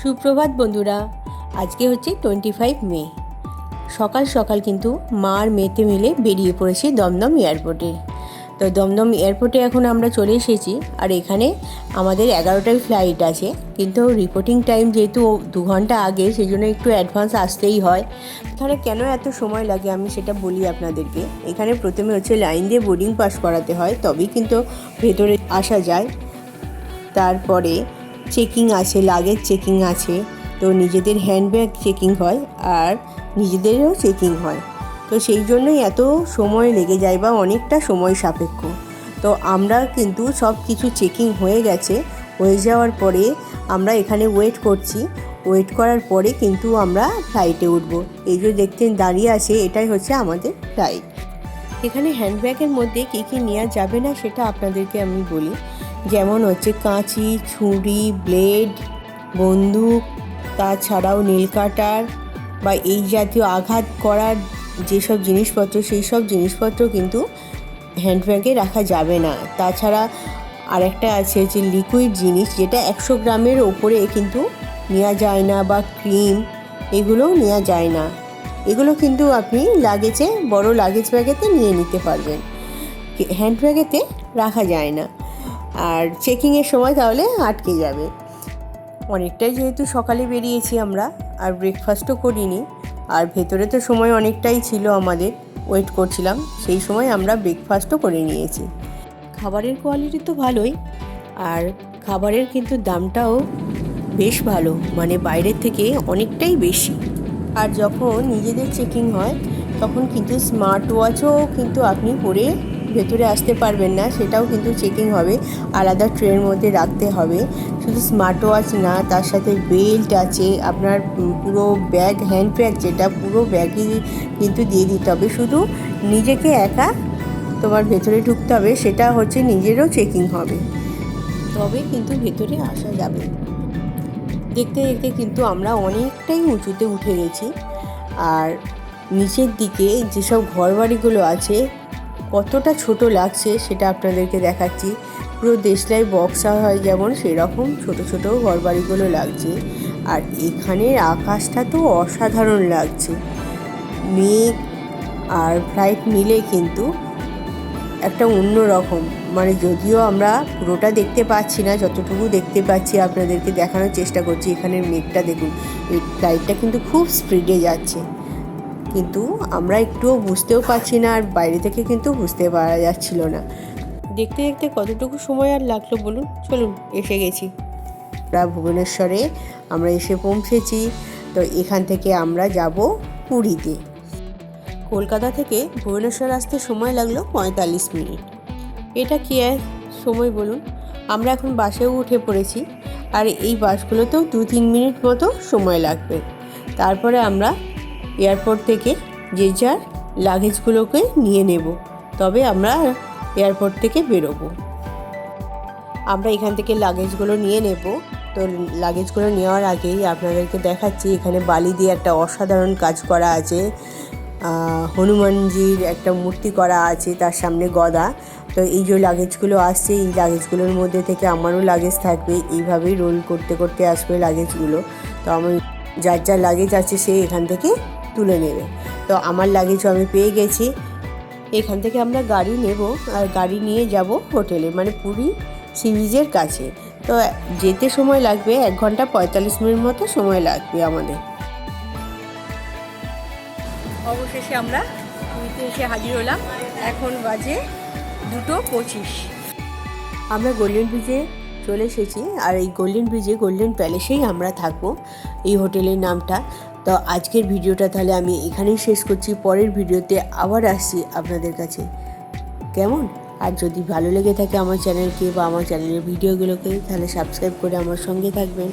সুপ্রভাত বন্ধুরা, আজকে হচ্ছে টোয়েন্টি ফাইভ মে। সকাল সকাল কিন্তু মা আর মেতে মিলে বেরিয়ে পড়েছি দমদম এয়ারপোর্টে। তো দমদম এয়ারপোর্টে এখন আমরা চলে এসেছি আর এখানে আমাদের এগারোটায় ফ্লাইট আছে। কিন্তু রিপোর্টিং টাইম যেহেতু দু ঘণ্টা আগে সেই জন্য একটু অ্যাডভান্স আসতেই হয়। এখানে কেন এত সময় লাগে আমি সেটা বলি আপনাদেরকে। এখানে প্রথমে হচ্ছে লাইন দিয়ে বোর্ডিং পাস করাতে হয়, তবেই কিন্তু ভেতরে আসা যায়। তারপরে চেকিং আছে লাগেজ চেকিং আছে। তো নিজেদের হ্যান্ডব্যাগ চেকিং হয় আর নিজেদেরও চেকিং হয়। তো সেই জন্যই এত সময় লেগে যায় বা অনেকটা সময় সাপেক্ষ। তো আমরা কিন্তু সব কিছু চেকিং হয়ে গেছে। হয়ে যাওয়ার পরে আমরা এখানে ওয়েট করছি। ওয়েট করার পরে কিন্তু আমরা ফ্লাইটে উঠবো। এই যে দেখতেন দাঁড়িয়ে আছে, এটাই হচ্ছে আমাদের ফ্লাইট এখানে হ্যান্ডব্যাগের মধ্যে কী কী নেওয়া যাবে না সেটা আপনাদেরকে আমি বলি। যেমন হচ্ছে কাঁচি, ছুরি ব্লেড বন্দুক, তাছাড়াও নীল কাটার বা এই জাতীয় আঘাত করার যেসব জিনিসপত্র সেই সব জিনিসপত্র কিন্তু হ্যান্ডব্যাগে রাখা যাবে না। তাছাড়া আরেকটা আছে যে লিকুইড জিনিস, যেটা একশো গ্রামের ওপরে কিন্তু নেওয়া যায় না বা ক্রিম এগুলোও নেওয়া যায় না। এগুলো কিন্তু আপনি লাগেজে বড় লাগেজ ব্যাগেতে নিয়ে নিতে পারবেন। হ্যান্ড ব্যাগেতে রাখা যায় না। আর চেকিংয়ের সময় তাহলে আটকে যাবে। অনেকটাই যেহেতু সকালে বেরিয়েছি আমরা, আর ব্রেকফাস্টও করিনি, আর ভেতরে তো সময় অনেকটাই ছিল আমাদের ওয়েট করছিলাম, সেই সময় আমরা ব্রেকফাস্টও করে নিয়েছি। খাবারের কোয়ালিটি তো ভালোই, আর খাবারের কিন্তু দামটাও বেশ ভালো মানে বাইরের থেকে অনেকটাই বেশি। আর যখন নিজেদের চেকিং হয়, তখন কিন্তু স্মার্ট ওয়াচও কিন্তু আপনি পরে ভেতরে আসতে পারবেন না, সেটাও কিন্তু চেকিং হবে। আলাদা ট্রেনের মধ্যে রাখতে হবে। শুধু স্মার্ট ওয়াচ না, তার সাথে বেল্ট আছে। আপনার পুরো ব্যাগ হ্যান্ড ব্যাগ যেটা, পুরো ব্যাগই কিন্তু দিয়ে দিতে হবে। শুধু নিজেকে একা তোমার ভেতরে ঢুকতে হবে, সেটা হচ্ছে নিজেরও চেকিং হবে। তবে কিন্তু ভেতরে আসা যাবে। দেখতে দেখতে কিন্তু আমরা অনেকটাই উঁচুতে উঠে গেছি। আর নিচের দিকে যেসব ঘরবাড়িগুলো আছে কতটা ছোট লাগছে সেটা আপনাদেরকে দেখাচ্ছি। পুরো দেশলাই বক্সা হয় যেমন সেরকম ছোট ছোট ঘরবাড়িগুলো লাগছে। আর এখানের আকাশটা তো অসাধারণ লাগছে। মেঘ আর ফ্লাইট মিলে কিন্তু একটা অন্য রকম। মানে যদিও আমরা পুরোটা দেখতে পাচ্ছি না, যতটুকু দেখতে পাচ্ছি আপনাদেরকে দেখানোর চেষ্টা করছি এখানের মেঘটা দেখুন। এই ফ্লাইটটা কিন্তু খুব স্পিডে যাচ্ছে। কিন্তু আমরা একটুও বুঝতেও পারছি না আর বাইরে থেকে কিন্তু বুঝতে পারা যাচ্ছিল না। দেখতে দেখতে কতটুকু সময় আর লাগল বলুন? চলুন এসে গেছি। আমরা ভুবনেশ্বরে আমরা এসে পৌঁছেছি। তো এখান থেকে আমরা যাব পুরীতে। কলকাতা থেকে ভুবনেশ্বর আসতে সময় লাগল পঁয়তাল্লিশ মিনিট। এটা কি এক সময় বলুন? আমরা এখন বাসেও উঠে পড়েছি। আর এই বাসগুলোতেও দু তিন মিনিট মতো সময় লাগবে। তারপরে আমরা এয়ারপোর্ট থেকে যে যার লাগেজগুলোকে নিয়ে নেব। তবে আমরা এয়ারপোর্ট থেকে বেরোবো। আমরা এখান থেকে লাগেজগুলো নিয়ে নেব। তো লাগেজগুলো নেওয়ার আগেই আপনাদেরকে দেখাচ্ছি, এখানে বালি দিয়ে একটা অসাধারণ কাজ করা আছে। হনুমানজির একটা মূর্তি করা আছে তার সামনে গদা। তো এই যে লাগেজগুলো আসছে, এই লাগেজগুলোর মধ্যে থেকে আমারও লাগেজ থাকবে। এইভাবেই রোল করতে করতে আসবে লাগেজগুলো। তো আমি যার যার লাগেজ আছে সে এখান থেকে তুলে নেবে। তো আমার লাগেজও আমি পেয়ে গেছি। এখান থেকে আমরা গাড়ি নেব আর গাড়ি নিয়ে যাব হোটেলে মানে পুরী সি বিচের কাছে। তো যেতে সময় লাগবে, এক ঘণ্টা পঁয়তাল্লিশ মিনিট মতো সময় লাগবে আমাদের। অবশেষে আমরা পুরীতে এসে হাজির হলাম। এখন বাজে দুটো পঁচিশ। আমরা গোল্ডেন ব্রিজে চলে এসেছি আর এই গোল্ডেন ব্রিজে গোল্ডেন প্যালেসেই আমরা থাকব, এই হোটেলের নামটা। তো আজকের ভিডিওটা তাহলে আমি এখানেই শেষ করছি। পরের ভিডিওতে আবার আসছি আপনাদের কাছে। কেমন? আর যদি ভালো লেগে থাকে আমার চ্যানেলকে বা আমার চ্যানেলের ভিডিওগুলোকে, তাহলে সাবস্ক্রাইব করে আমার সঙ্গে থাকবেন।